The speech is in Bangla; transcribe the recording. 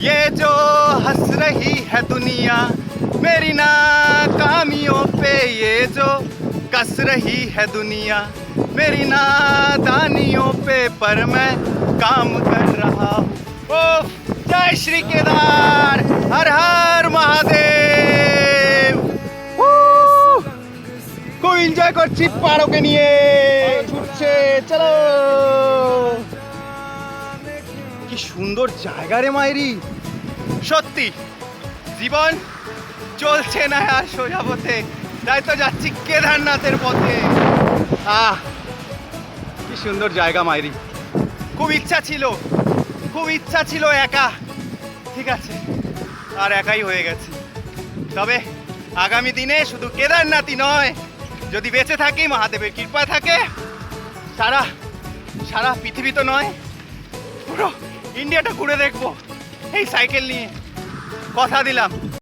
ये जो हंस रही है दुनिया मेरी नाकामियों पे ये जो कस रही है दुनिया मेरी नादानियों पे पर मैं काम कर रहा हूँ ओ जय श्री केदार हर हर মহাদেব উহ! খুব এনজয় করছি পারোকে নিয়ে কি সুন্দর জায়গা রে মায়েরি সত্যি, জীবন চলছে না আর সোজা পথে। তাই তো যাচ্ছি কেদারনাথের পথে। আহ, কি সুন্দর জায়গা মায়েরি খুব ইচ্ছা ছিল, খুব ইচ্ছা ছিল একা। ঠিক আছে, আর একাই হয়ে গেছে। তবে আগামী দিনে শুধু কেদারনাথই নয়, যদি বেঁচে থাকি, মহাদেবের কৃপা থাকে, সারা সারা পৃথিবী তো নয়, পুরো ইন্ডিয়াটা ঘুরে দেখব। এই সাইকেল নিয়ে। কথা দিলাম।